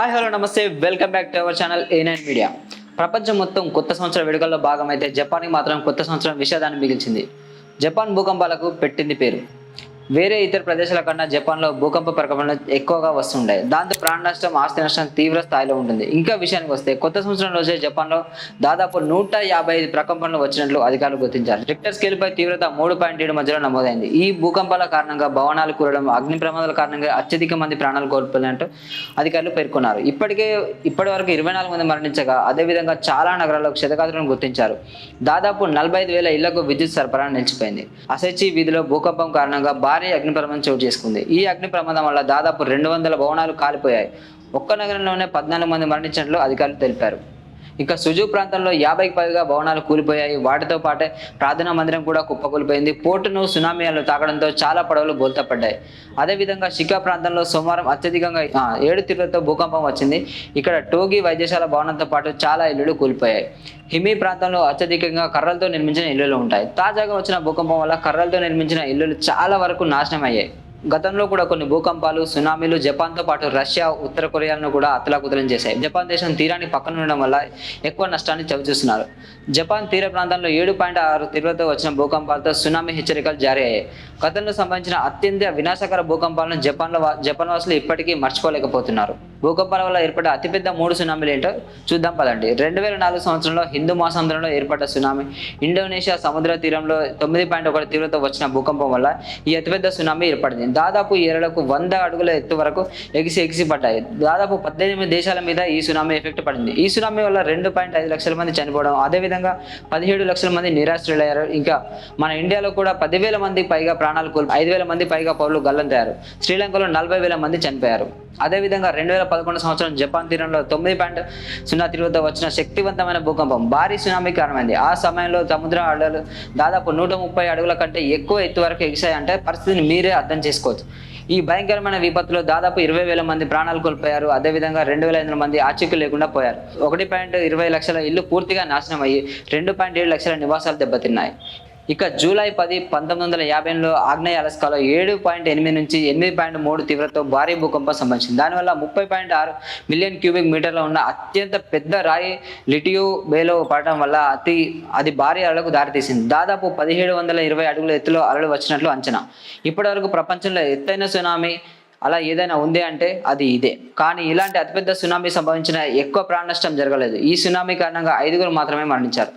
Hi hello నమస్తే. Welcome back to our channel A nine media ప్రపంచం మొత్తం కొత్త సంవత్సర వేడుకల్లో భాగమైతే జపాన్కి మాత్రం కొత్త సంవత్సరం విషాదాన్ని మిగిల్చింది. జపాన్ భూకంపాలకు పెట్టింది పేరు. వేరే ఇతర ప్రదేశాల కన్నా జపాన్లో భూకంప ప్రకంపనలు ఎక్కువగా వస్తుండే దాంతో ప్రాణ నష్టం ఆస్తి నష్టం తీవ్ర స్థాయిలో ఉంటుంది. ఇంకా విషయానికి వస్తే కొత్త సంవత్సరం రోజే జపాన్లో దాదాపు నూట యాభై ఐదు ప్రకంపనలు వచ్చినట్లు అధికారులు గుర్తించారు. రిక్టర్ స్కేల్పై తీవ్రత మూడు పాయింట్ ఏడు మధ్యలో నమోదైంది. ఈ భూకంపాల కారణంగా భవనాలు కూరడం అగ్ని ప్రమాదాల కారణంగా అత్యధిక మంది ప్రాణాలు కోల్పోయినట్టు అధికారులు పేర్కొన్నారు. ఇప్పటికే ఇప్పటి వరకు ఇరవై నాలుగు మంది మరణించగా అదేవిధంగా చాలా నగరాల్లో క్షతగాత్రులను గుర్తించారు. దాదాపు నలభై ఐదు వేల ఇళ్ళకు విద్యుత్ సరఫరా నిలిచిపోయింది. అసెచి వీధిలో భూకంపం కారణంగా భారీ అగ్ని ప్రమాదం చోటు చేసుకుంది. ఈ అగ్ని ప్రమాదం వల్ల దాదాపు రెండు వందల భవనాలు కాలిపోయాయి. ఒక్క నగరంలోనే పద్నాలుగు మంది మరణించినట్లు అధికారులు తెలిపారు. ఇక సుజు ప్రాంతంలో యాభైకి పైగా భవనాలు కూలిపోయాయి. వాటితో పాటే ప్రార్థనా మందిరం కూడా కుప్పకూలిపోయింది. పోర్టును సునామీలు తాకడంతో చాలా పడవలు బోల్తపడ్డాయి. అదేవిధంగా షికా ప్రాంతంలో సోమవారం అత్యధికంగా ఏడు తీవ్రతో భూకంపం వచ్చింది. ఇక్కడ టోగి వైద్యశాల భవనంతో పాటు చాలా ఇల్లులు కూలిపోయాయి. హిమీ ప్రాంతంలో అత్యధికంగా కర్రలతో నిర్మించిన ఇల్లులు ఉంటాయి. తాజాగా వచ్చిన భూకంపం వల్ల కర్రలతో నిర్మించిన ఇల్లులు చాలా వరకు నాశనం అయ్యాయి గతంలో కూడా కొన్ని భూకంపాలు సునామీలు జపాన్తో పాటు రష్యా ఉత్తర కొరియాలను కూడా అతలాకుతలం చేశాయి. జపాన్ దేశం తీరాన్ని పక్కన ఉండడం వల్ల ఎక్కువ నష్టాన్ని చవిచూస్తున్నారు. జపాన్ తీర ప్రాంతంలో ఏడు పాయింట్ ఆరు తీవ్రత వచ్చిన భూకంపాలతో సునామీ హెచ్చరికలు జారీ అయ్యాయి. గతంలో సంబంధించిన అత్యంత వినాశకర భూకంపాలను జపాన్లో జపాన్ వాసులు ఇప్పటికీ మర్చిపోలేకపోతున్నారు. భూకంపాల వల్ల ఏర్పడ్డ అతిపెద్ద మూడు సునామీలు ఏంటో చూద్దాం పదండి. రెండు వేల నాలుగు సంవత్సరంలో హిందూ మహాసముద్రంలో ఏర్పడ్డ సునామీ ఇండోనేషియా సముద్ర తీరంలో తొమ్మిది పాయింట్ ఒకటి తీవ్రత వచ్చిన భూకంపం వల్ల ఈ అతిపెద్ద సునామీ ఏర్పడింది. దాదాపు ఏరలకు వంద అడుగుల ఎత్తు వరకు ఎగిసి ఎగిసి పడ్డాయి దాదాపు పద్దెనిమిది దేశాల మీద ఈ సునామీ ఎఫెక్ట్ పడింది. ఈ సునామీ వల్ల రెండు పాయింట్ ఐదు లక్షల మంది చనిపోవడం అదేవిధంగా పదిహేడు లక్షల మంది నిరాశ్రులయ్యారు ఇంకా మన ఇండియాలో కూడా పదివేల మంది పైగా ప్రాణాలు కోల్పో ఐదు వేల మంది పైగా పౌరులు గల్లంతయ్యారు శ్రీలంకలో నలభై వేల మంది చనిపోయారు. అదేవిధంగా రెండు వేల పదకొండు సంవత్సరం జపాన్ తీరంలో తొమ్మిది పాయింట్ సున్నా తీవ్రత వచ్చిన శక్తివంతమైన భూకంపం భారీ సునామీ కారణమైంది. ఆ సమయంలో సముద్ర అడలు దాదాపు నూట ముప్పై అడుగుల కంటే ఎక్కువ ఎత్తు వరకు ఎగిసాయంటే పరిస్థితిని మీరే అర్థం చేసుకోవచ్చు ఈ భయంకరమైన విపత్తులో దాదాపు ఇరవై వేల మంది ప్రాణాలు కోల్పోయారు. అదేవిధంగా రెండు వేల ఐదు మంది ఆచూకీ లేకుండా పోయారు. ఒకటి పాయింట్ ఇరవై లక్షల ఇల్లు పూర్తిగా నాశనం అయ్యి రెండు పాయింట్ ఏడు లక్షల నివాసాలు దెబ్బతిన్నాయి. ఇక జూలై పది పంతొమ్మిది వందల యాభైలో ఆగ్నేయ అలస్కాలో ఏడు పాయింట్ ఎనిమిది నుంచి ఎనిమిది పాయింట్ మూడు తీవ్రతతో భారీ భూకంపం సంభవించింది. దానివల్ల ముప్పై పాయింట్ ఆరు మిలియన్ క్యూబిక్ మీటర్లో ఉన్న అత్యంత పెద్ద రాయి లిటియో బేలో పడటం వల్ల అతి అది భారీ అలలకు దారితీసింది. దాదాపు పదిహేడు వందల ఇరవై అడుగుల ఎత్తులో అలలు వచ్చినట్లు అంచనా. ఇప్పటివరకు ప్రపంచంలో ఎత్తైన సునామీ అలా ఏదైనా ఉంది అంటే అది ఇదే. కానీ ఇలాంటి అతిపెద్ద సునామీ సంభవించిన ఎక్కువ ప్రాణ నష్టం జరగలేదు. ఈ సునామీ కారణంగా ఐదుగురు మాత్రమే మరణించారు.